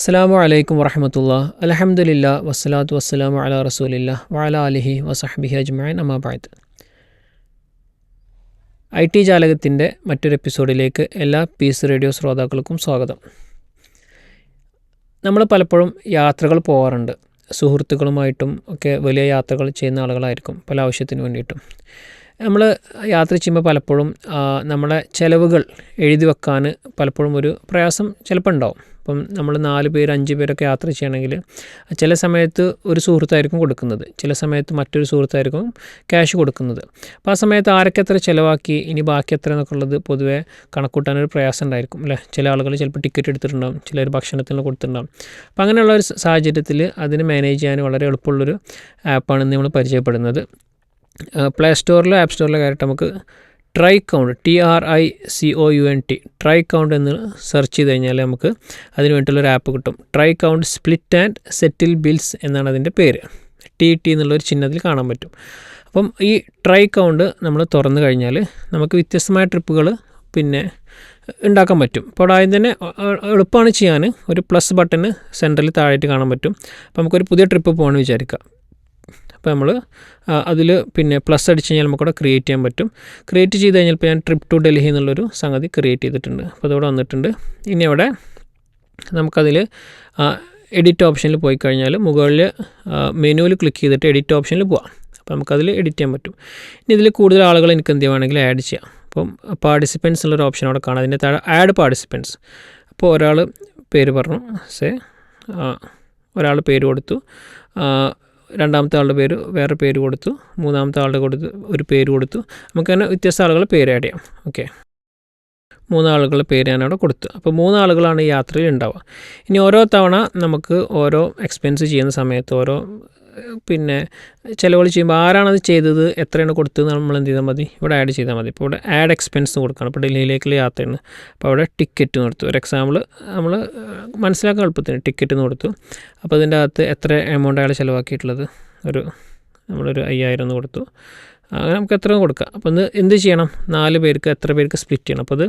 അസ്സാം വലൈക്കും വറഹമത്തുള്ള അലഹമുല്ല വസ്സലാത്തു വസ്സലാം അല റസൂലില്ല വഅല അലിഹി വസഹബിഹി അജ്മൈൻ അമാബായത് ഐ ടി ജാലകത്തിന്റെ മറ്റൊരു എപ്പിസോഡിലേക്ക് എല്ലാ പീസ് റേഡിയോ ശ്രോതാക്കൾക്കും സ്വാഗതം. നമ്മൾ പലപ്പോഴും യാത്രകൾ പോകാറുണ്ട് സുഹൃത്തുക്കളുമായിട്ടും ഒക്കെ വലിയ യാത്രകൾ ചെയ്യുന്ന ആളുകളായിരിക്കും പല ആവശ്യത്തിന് വേണ്ടിയിട്ടും. നമ്മൾ യാത്ര ചെയ്യുമ്പോൾ പലപ്പോഴും നമ്മുടെ ചിലവുകൾ എഴുതി വെക്കാൻ പലപ്പോഴും ഒരു പ്രയാസം ചിലപ്പോൾ ഉണ്ടാവും. അപ്പം നമ്മൾ നാല് പേര് അഞ്ച് പേരൊക്കെ യാത്ര ചെയ്യണമെങ്കിൽ ചില സമയത്ത് ഒരു സുഹൃത്തായിരിക്കും കൊടുക്കുന്നത്. ചില സമയത്ത് മറ്റൊരു സുഹൃത്തായിരിക്കും ക്യാഷ് കൊടുക്കുന്നത്. അപ്പോൾ ആ സമയത്ത് ആരൊക്കെ എത്ര ചിലവാക്കി ഇനി ബാക്കി എത്ര എന്നൊക്കെ ഉള്ളത് പൊതുവെ കണക്കൂട്ടാനൊരു പ്രയാസം ഉണ്ടായിരിക്കും അല്ലേ? ചില ആളുകൾ ചിലപ്പോൾ ടിക്കറ്റ് എടുത്തിട്ടുണ്ടാകും ചിലർ ഭക്ഷണത്തിന് കൊടുത്തിട്ടുണ്ടാകും അപ്പോൾ അങ്ങനെയുള്ള ഒരു സാഹചര്യത്തിൽ അതിന് മാനേജ് ചെയ്യാൻ വളരെ എളുപ്പമുള്ളൊരു ആപ്പാണ് നമ്മൾ പരിചയപ്പെടുന്നത്. പ്ലേ സ്റ്റോറിലോ ആപ്പ് സ്റ്റോറിലോ കയറിയിട്ട് നമുക്ക് Tricount T R I C O U N T Tricount എന്ന് സെർച്ച് ചെയ്ത് കഴിഞ്ഞാൽ നമുക്ക് അതിന് വേണ്ടിയിട്ടുള്ളൊരു ആപ്പ് കിട്ടും. Tricount split and settle bills എന്നാണ് അതിന്റെ പേര്. ടി ടി എന്നുള്ളൊരു ചിഹ്നത്തിൽ കാണാൻ പറ്റും. അപ്പം ഈ ട്രൈ കൗണ്ട് നമ്മൾ തുറന്നു കഴിഞ്ഞാൽ നമുക്ക് വ്യത്യസ്തമായ ട്രിപ്പുകൾ പിന്നെ ഉണ്ടാക്കാൻ പറ്റും. അപ്പോൾ ആദ്യം തന്നെ എളുപ്പമാണ് ചെയ്യാൻ. ഒരു പ്ലസ് ബട്ടൺ സെന്ററിൽ താഴെയായിട്ട് കാണാൻ പറ്റും. അപ്പോൾ നമുക്കൊരു പുതിയ ട്രിപ്പ് പോകണമെന്ന് വിചാരിക്കുക. അപ്പോൾ നമ്മൾ അതിൽ പിന്നെ പ്ലസ് അടിച്ച് കഴിഞ്ഞാൽ നമുക്കവിടെ ക്രിയേറ്റ് ചെയ്യാൻ പറ്റും. ക്രിയേറ്റ് ചെയ്ത് കഴിഞ്ഞാൽ ഇപ്പോൾ ഞാൻ ട്രിപ്പ് ടു ഡൽഹി എന്നുള്ളൊരു സംഗതി ക്രിയേറ്റ് ചെയ്തിട്ടുണ്ട്. അപ്പോൾ അതവിടെ വന്നിട്ടുണ്ട്. ഇനി അവിടെ നമുക്കതിൽ എഡിറ്റ് ഓപ്ഷനിൽ പോയി കഴിഞ്ഞാൽ മുകളിൽ മെനുവിൽ ക്ലിക്ക് ചെയ്തിട്ട് എഡിറ്റ് ഓപ്ഷനിൽ പോവാം. അപ്പോൾ നമുക്കതിൽ എഡിറ്റ് ചെയ്യാൻ പറ്റും. ഇനി ഇതിൽ കൂടുതൽ ആളുകൾ എനിക്ക് എന്ത് വേണമെങ്കിൽ ആഡ് ചെയ്യാം. അപ്പം പാർട്ടിസിപ്പൻസ് എന്നുള്ളൊരു ഓപ്ഷൻ അവിടെ കാണാം. അതിന്റെ താഴെ ആഡ് പാർട്ടിസിപ്പൻസ് അപ്പോൾ ഒരാൾ പേര് പറഞ്ഞു. സേ ഒരാൾ പേര് കൊടുത്തു. രണ്ടാമത്തെ ആളുടെ പേര് വേറെ പേര് കൊടുത്തു. മൂന്നാമത്തെ ആളുടെ കൊടുത്ത് ഒരു പേര് കൊടുത്തു. നമുക്ക് തന്നെ വ്യത്യസ്ത ആളുകളെ പേര് ആഡ് ചെയ്യാം. ഓക്കെ മൂന്നാളുകളുടെ പേര് ഞാൻ അവിടെ കൊടുത്തു. അപ്പോൾ മൂന്നാളുകളാണ് ഈ യാത്രയിൽ ഉണ്ടാവുക. ഇനി ഓരോ തവണ നമുക്ക് ഓരോ എക്സ്പെൻസ് ചെയ്യുന്ന സമയത്ത് ഓരോ പിന്നെ ചിലവുകൾ ചെയ്യുമ്പോൾ ആരാണത് ചെയ്തത് എത്രയാണ് കൊടുത്തത് നമ്മൾ എന്ത് ചെയ്താൽ മതി? ഇവിടെ ആഡ് ചെയ്താൽ മതി. ഇപ്പോൾ ഇവിടെ ആഡ് എക്സ്പെൻസ് കൊടുക്കണം. ഇപ്പോൾ ഡൽഹിയിലേക്കുള്ള യാത്രയാണ്. അപ്പോൾ അവിടെ ടിക്കറ്റ് കൊടുത്തു. ഒരു എക്സാമ്പിൾ നമ്മൾ മനസ്സിലാക്കാൻ എളുപ്പത്തിന് ടിക്കറ്റ് എന്ന് കൊടുത്തു. അപ്പോൾ അതിന്റെ അകത്ത് എത്ര എമൗണ്ട് അയാൾ ചിലവാക്കിയിട്ടുള്ളത്? ഒരു നമ്മളൊരു അയ്യായിരം എന്ന് കൊടുത്തു. അങ്ങനെ നമുക്ക് എത്ര കൊടുക്കാം. അപ്പോൾ ഇന്ന് എന്ത് ചെയ്യണം? നാല് പേർക്ക് എത്ര പേർക്ക് സ്പ്ലിറ്റ് ചെയ്യണം? അപ്പോൾ അത്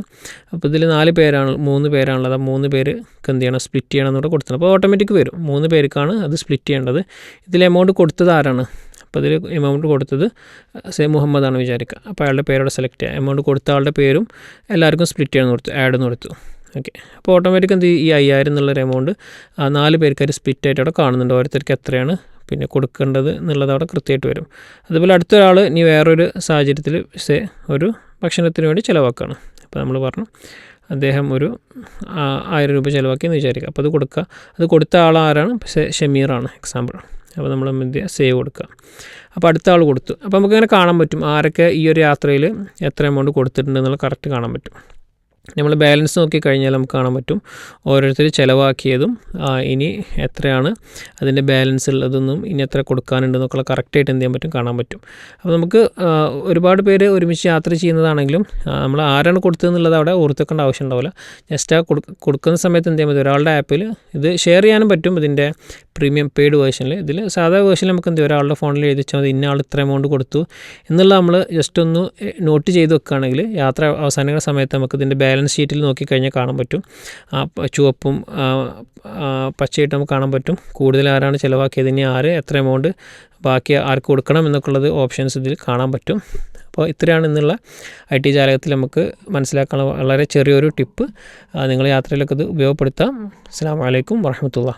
അപ്പോൾ ഇതിൽ നാല് പേരാണ് മൂന്ന് പേരാണുള്ളത്. ആ മൂന്ന് പേർക്ക് എന്ത് ചെയ്യണം? സ്പ്ലിറ്റ് ചെയ്യണം എന്നൂടെ കൊടുത്തത് അപ്പോൾ ഓട്ടോമാറ്റിക് വരും. മൂന്ന് പേർക്കാണ് അത് സ്പ്ലിറ്റ് ചെയ്യേണ്ടത്. ഇതിൽ എമൗണ്ട് കൊടുത്തത് ആരാണ്? അപ്പോൾ ഇതിൽ എമൗണ്ട് കൊടുത്തത് സേ മുഹമ്മദാണ് വിചാരിക്കുക അപ്പോൾ അയാളുടെ പേരോടെ സെലക്ട് ചെയ്യുക എമൗണ്ട് കൊടുത്ത ആളുടെ പേരും എല്ലാവർക്കും സ്പ്ലിറ്റ് ചെയ്യണം കൊടുത്തു ആഡ് എന്ന് കൊടുത്തു. ഓക്കെ. അപ്പോൾ ഓട്ടോമാറ്റിക് എന്ത് ഈ അയ്യായിരം എന്നുള്ളൊരു എമൗണ്ട് ആ നാല് പേർക്ക് ഒരു സ്പ്ലിറ്റ് ആയിട്ട് അവിടെ കാണുന്നുണ്ട്. ഓരോരുത്തർക്ക് എത്രയാണ്? പിന്നെ കൊടുക്കേണ്ടത് എന്നുള്ളത് അവിടെ കൃത്യമായിട്ട് വരും. അതുപോലെ അടുത്തൊരാൾ ഇനി വേറൊരു സാഹചര്യത്തിൽ ഒരു ഭക്ഷണത്തിന് വേണ്ടി ചിലവാക്കുകയാണ് അപ്പോൾ നമ്മൾ പറഞ്ഞു അദ്ദേഹം ഒരു ആയിരം രൂപ ചിലവാക്കി എന്ന് വിചാരിക്കുക. അപ്പോൾ അത് കൊടുക്കുക അത് കൊടുത്ത ആൾ ആരാണ്? ഷമീറാണ് എക്സാമ്പിൾ അപ്പോൾ നമ്മൾ എന്ത് സേവ് കൊടുക്കുക. അപ്പോൾ അടുത്ത ആൾ കൊടുത്തു. അപ്പോൾ നമുക്കിങ്ങനെ കാണാൻ പറ്റും ആരൊക്കെ ഈ ഒരു യാത്രയിൽ എത്ര എമൗണ്ട് കൊടുത്തിട്ടുണ്ട് എന്നുള്ളത് കറക്റ്റ് കാണാൻ പറ്റും. നമ്മൾ ബാലൻസ് നോക്കി കഴിഞ്ഞാൽ നമുക്ക് കാണാൻ പറ്റും. ഓരോരുത്തർ ചിലവാക്കിയതും ഇനി എത്രയാണ് അതിന്റെ ബാലൻസ് ഉള്ളതെന്നും ഇനി എത്ര കൊടുക്കാനുണ്ട് എന്നൊക്കെയുള്ള കറക്റ്റായിട്ട് എന്ത് ചെയ്യാൻ പറ്റും കാണാൻ പറ്റും. അപ്പോൾ നമുക്ക് ഒരുപാട് പേര് ഒരുമിച്ച് യാത്ര ചെയ്യുന്നതാണെങ്കിലും നമ്മൾ ആരാണ് കൊടുത്തതെന്നുള്ളത് അവിടെ ഓർത്തെക്കേണ്ട ആവശ്യം ഉണ്ടാവില്ല. ജസ്റ്റ് ആ കൊടുക്കുന്ന സമയത്ത് എന്ത് ചെയ്യാൻ പറ്റും? ഒരാളുടെ ആപ്പിൽ ഇത് ഷെയർ ചെയ്യാനും പറ്റും ഇതിന്റെ പ്രീമിയം പെയ്ഡ് വേർഷനിൽ ഇതിൽ സാധാ വേർഷനിൽ നമുക്ക് എന്ത് ഒരാളുടെ ഫോണിൽ എഴുതി വെച്ചാൽ മതി. ഇന്ന ആൾ ഇത്ര എമൗണ്ട് കൊടുത്തു. എന്നുള്ള നമ്മൾ ജസ്റ്റ് ഒന്ന് നോട്ട് ചെയ്ത് വെക്കുകയാണെങ്കിൽ യാത്ര അവസാനിക്കുന്ന സമയത്ത് നമുക്ക് ഇതിന്റെ ബാലൻസ് ഷീറ്റിൽ നോക്കിക്കഴിഞ്ഞാൽ കാണാൻ പറ്റും. ആ ചുവപ്പും പച്ചയായിട്ട് നമുക്ക് കാണാൻ പറ്റും. കൂടുതൽ ആരാണ് ചിലവാക്കിയത്? ഇനി ആര് എത്ര എമൗണ്ട് ബാക്കി ആർക്ക് കൊടുക്കണം എന്നൊക്കെയുള്ളത് ഓപ്ഷൻസ് ഇതിൽ കാണാൻ പറ്റും. അപ്പോൾ ഇത്രയാണ് ഇന്നുള്ള ഐ ടി ജാലകത്തിൽ നമുക്ക് മനസ്സിലാക്കാനുള്ള വളരെ ചെറിയൊരു ടിപ്പ്. നിങ്ങൾ യാത്രയിലൊക്കെ ഇത് ഉപയോഗപ്പെടുത്താം. അസ്സാം വലൈക്കും വർഹമത്തുള്ള